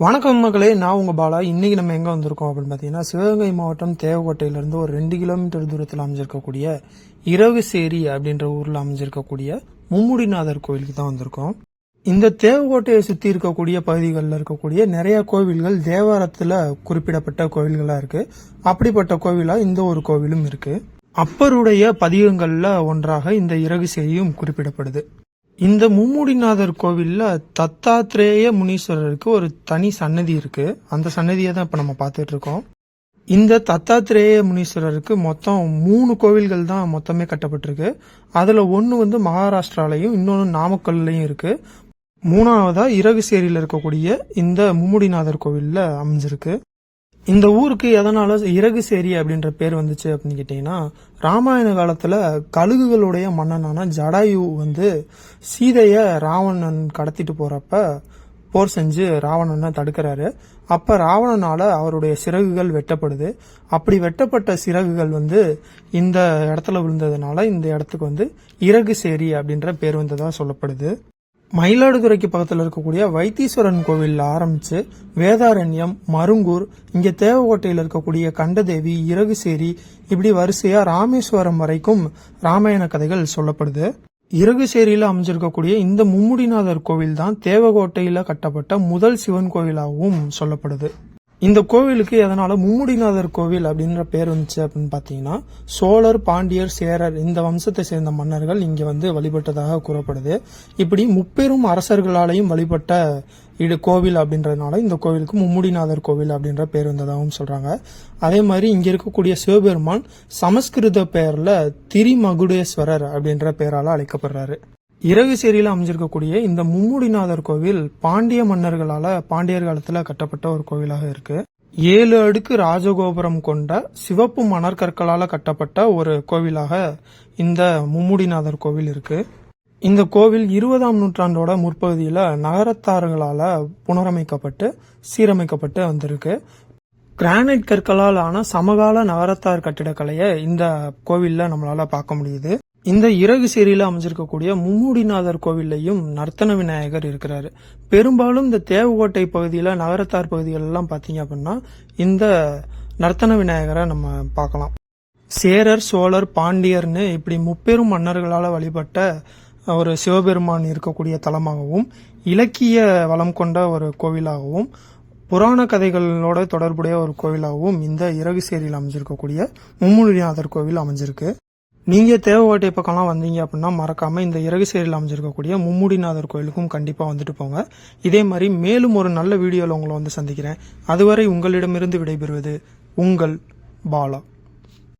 வணக்கம் மக்களே நான் உங்கள் பாலா. இன்றைக்கி நம்ம எங்கே வந்திருக்கோம் அப்படின்னு பார்த்தீங்கன்னா சிவகங்கை மாவட்டம் தேவக்கோட்டையிலேருந்து ஒரு ரெண்டு கிலோமீட்டர் தூரத்தில் அமைஞ்சிருக்கக்கூடிய இரவுசேரி அப்படின்ற ஊரில் அமைஞ்சிருக்கக்கூடிய மும்முடிநாதர் கோவிலுக்கு தான் வந்திருக்கோம். இந்த தேவக்கோட்டையை சுற்றி இருக்கக்கூடிய பகுதிகளில் இருக்கக்கூடிய நிறைய கோவில்கள் தேவாரத்தில் குறிப்பிடப்பட்ட கோவில்களாக இருக்குது அப்படிப்பட்ட கோவிலாக இந்த ஒரு கோவிலும் இருக்குது அப்பருடைய பதிகங்களில் ஒன்றாக இந்த இரகுசேரியும் குறிப்பிடப்படுது. இந்த மும்முடிநாதர் கோவிலில் தத்தாத்ரேய முனீஸ்வரருக்கு ஒரு தனி சன்னதி இருக்கு. அந்த சன்னதியை தான் இப்போ நம்ம பார்த்துட்டு இருக்கோம். இந்த தத்தாத்ரேய முனீஸ்வரருக்கு மொத்தம் மூணு கோவில்கள் தான் மொத்தமே கட்டப்பட்டிருக்கு. அதில் ஒன்று வந்து மகாராஷ்டிராலையும் இன்னொன்று நாமக்கல்லையும் இருக்கு. மூணாவதா இரகுசேரியில இருக்கக்கூடிய இந்த மும்முடிநாதர் கோவிலில் அமைஞ்சிருக்கு. இந்த ஊருக்கு எதனால இறகுசேரி அப்படின்ற பேர் வந்துச்சு அப்படின்னு கேட்டீங்கன்னா ராமாயண காலத்துல கழுகுகளுடைய மன்னனான ஜடாயு வந்து சீதைய ராவணன் கடத்திட்டு போறப்ப போர் செஞ்சு ராவணனை தடுக்கிறாரு. அப்ப ராவணனால அவருடைய சிறகுகள் வெட்டப்படுது. அப்படி வெட்டப்பட்ட சிறகுகள் வந்து இந்த இடத்துல விழுந்ததுனால இந்த இடத்துக்கு வந்து இறகுசேரி அப்படின்ற பேர் வந்ததா சொல்லப்படுது. மயிலாடுதுறைக்கு பக்கத்தில் இருக்கக்கூடிய வைத்தீஸ்வரன் கோவிலில் ஆரம்பித்து வேதாரண்யம் மருங்கூர் இங்கே தேவக்கோட்டையில் இருக்கக்கூடிய கண்டதேவி இறகுசேரி இப்படி வரிசையாக ராமேஸ்வரம் வரைக்கும் ராமாயண கதைகள் சொல்லப்படுது. இறகுசேரியில் அமைஞ்சிருக்கக்கூடிய இந்த மும்முடிநாதர் கோவில் தான் தேவகோட்டையில் கட்டப்பட்ட முதல் சிவன் கோவிலாகவும் சொல்லப்படுது. இந்த கோவிலுக்கு எதனால மும்முடிநாதர் கோவில் அப்படின்ற பேர் வந்துச்சு அப்படின்னு பாத்தீங்கன்னா சோழர் பாண்டியர் சேரர் இந்த வம்சத்தை சேர்ந்த மன்னர்கள் இங்க வந்து வழிபட்டதாக கூறப்படுது. இப்படி முப்பெரும் அரசர்களாலையும் வழிபட்ட இது கோவில் அப்படின்றதுனால இந்த கோவிலுக்கு மும்முடிநாதர் கோவில் அப்படின்ற பேர் வந்ததாகவும் சொல்றாங்க. அதே மாதிரி இங்க இருக்கக்கூடிய சிவபெருமான் சமஸ்கிருத பெயர்ல திரிமகுடேஸ்வரர் அப்படின்ற பெயரால அழைக்கப்படுறாரு. இரகுசேரியில் அமைஞ்சிருக்கக்கூடிய இந்த மும்முடிநாதர் கோவில் பாண்டிய மன்னர்களால பாண்டியர் காலத்துல கட்டப்பட்ட ஒரு கோவிலாக இருக்கு. ஏழு அடுக்கு ராஜகோபுரம் கொண்ட சிவப்பு மணற்கற்களால கட்டப்பட்ட ஒரு கோவிலாக இந்த மும்முடிநாதர் கோவில் இருக்கு. இந்த கோவில் இருபதாம் நூற்றாண்டோட முற்பகுதியில நகரத்தார்களால புனரமைக்கப்பட்டு சீரமைக்கப்பட்டு வந்திருக்கு. கிரானைட் கற்களால் ஆன சமகால நகரத்தார் கட்டிடக்கலையை இந்த கோவில்ல நம்மளால பார்க்க முடியுது. இந்த இறகு சேரியில் அமைஞ்சிருக்கக்கூடிய மும்முடிநாதர் கோவில்லையும் நர்த்தன விநாயகர் இருக்கிறாரு. பெரும்பாலும் இந்த தேவகோட்டை பகுதியில் நகரத்தார் பகுதிகளெல்லாம் பார்த்தீங்க அப்படின்னா இந்த நர்த்தன விநாயகரை நம்ம பார்க்கலாம். சேரர் சோழர் பாண்டியர்னு இப்படி முப்பெரும் மன்னர்களால் வழிபட்ட ஒரு சிவபெருமான் இருக்கக்கூடிய தலமாகவும் இலக்கிய வளம் கொண்ட ஒரு கோவிலாகவும் புராண கதைகளோட தொடர்புடைய ஒரு கோவிலாகவும் இந்த இறகு சேரியில் அமைஞ்சிருக்கக்கூடிய மும்முடிநாதர் கோவில் அமைஞ்சிருக்கு. நீங்கள் தேவவாட்டை பக்கம்லாம் வந்தீங்க அப்படின்னா மறக்காமல் இந்த இறகுசேரியில் அமைஞ்சிருக்கக்கூடிய மும்முடிநாதர் கோயிலுக்கும் கண்டிப்பாக வந்துட்டு போங்க. இதே மாதிரி மேலும் ஒரு நல்ல வீடியோவில் உங்களை வந்து சந்திக்கிறேன். அதுவரை உங்களிடமிருந்து விடைபெறுவது உங்கள் பாலா.